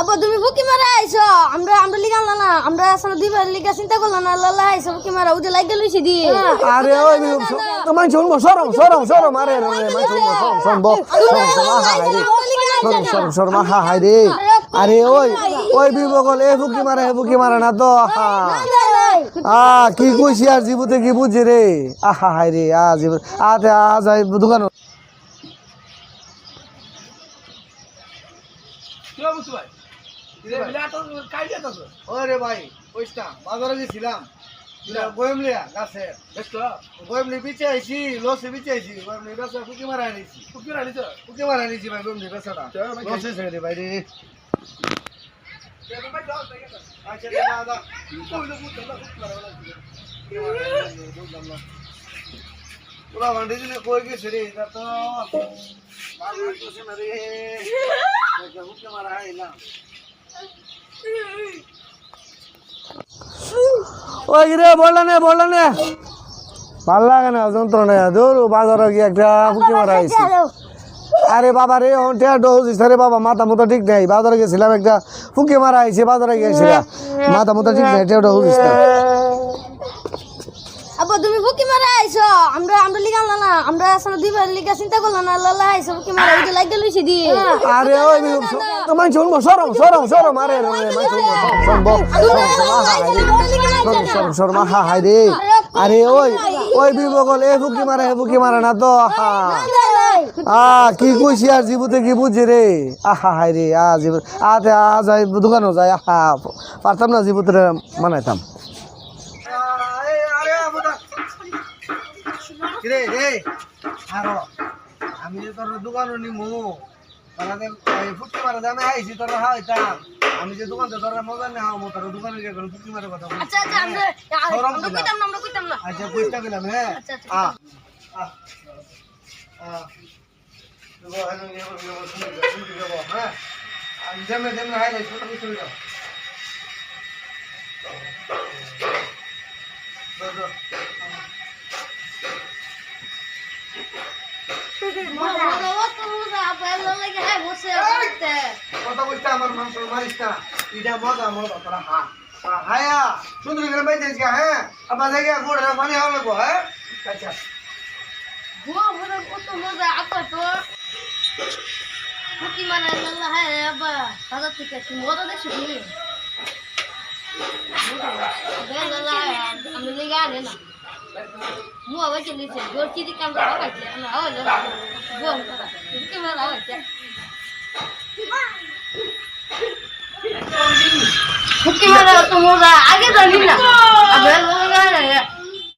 আব্বা তুমি মারা আইছো? আমরা না না। আমরা আসলে দুইবার লিগা চিন্তা করলাম না লালা আইছো মারা। দি। আরে ওই মান শুনব সরম সরম সরম। আরে রে মান শুনব সরম সরম সরম সরম রে সরম সরম সরম আহা হাই রে। আরে ওই ওই বিবগল এ ফুকি মারে হে ফুকি মারে না তো আহা। আ কি কইছি আর জীবতে কি বুঝি রে? আহা হাই রে আ জীব আতে আ যাই দোকান। ওরে ভাই ওইটা বাজারে গেছিলাম। গোয়েমলিয়া গাছে। গোয়েমলি বিচে আইছি লসে বিচে আইছি। গোয়েমলি বেসা ফুকি মারা আনিছি। ফুকি মারা আনিছি? ভাই গোয়েমলি বেসাটা লসে ছেড়ে দে ভাই রে। আচ্ছা দাদা পুরা ভান্ডি দিনে কই গেছে রে? এটা তো ভালো লাগতেছে না রে। ফুকি মারা আইলাম। ওই রে বললা নে বললা নে। ভালো লাগে না যন্ত্রণা দূর বাজারে গিয়ে একটা ফুকি মারা আইছি। আরে বাবা রে ডোজ রে বাবা মাথা মতো ঠিক নেই। বাজারে গেছিলাম একটা ফুকি মারা আইছে বাজারে গেছিলাম মাথা মতো ঠিক নেই ডোজ তুমি ফুকি মারা আইছো। আমরা আমরা লিগাল না না। আমরা আসলে দুইবার লিগা চিন্তা করলাম না লালা আইছো ফুকি মারা ওই যে লাইগা লইছি দি আরে ওই শুনব? সরম সরম সরম। আরে রে মান শুনব? সরম সরম বো সরম সরম সরম। আহা হাই রে। আরে ওই ওই বিবগল এ ফুকি মারে হে ফুকি মারে না তো আহা। আ কি কইছি আর জীবতে কি বুঝি রে? আহা হাই রে আ জীব আতে আ যাই দোকানও যাই আহা। পারতাম না জীবতে মানাইতাম। রে রে আরও আমি যে তোর দোকানও নিমু। ফুটকি মারা দামে আইছি তোর হাইতাম আমি যে দোকান তোর মজা নেই হাও তোর দোকানে গিয়ে ফুটকি মারে কথা। আচ্ছা আচ্ছা আমরা আমরা কইতাম না আমরা কইতাম না। আচ্ছা পয়সা পেলাম হ্যাঁ। আচ্ছা, আচ্ছা। আ আ আ নিয়ে হ্যাঁ আমি ছোট কিছু দাও। মজা মজা মজা আব্বা লাইগা হ্যাঁ বসে করতে কথা বলতে আমার মাংস মারিস না এটা মজা মজা, তোরা হা হায়া? সুন্দর করে বাইতে হ্যাঁ? আবার দেখে গোড়ে পানি হবে গো হ্যাঁ? আচ্ছা। বুয়া মজা কত মজা আব্বা তো ফুকি মারা লালা হ্যাঁ আব্বা দাদা ঠিক আছে মজা দেখছি তুমি আমি লিগা আনে না હું હવે કે લીધે ગોળથી કામ કરવા છે? અને હવે ગોળ કરવા કે મારે આવે છે? હુકી મારા તો મોજા આગે તો લીલા. આ બેલ વગાડે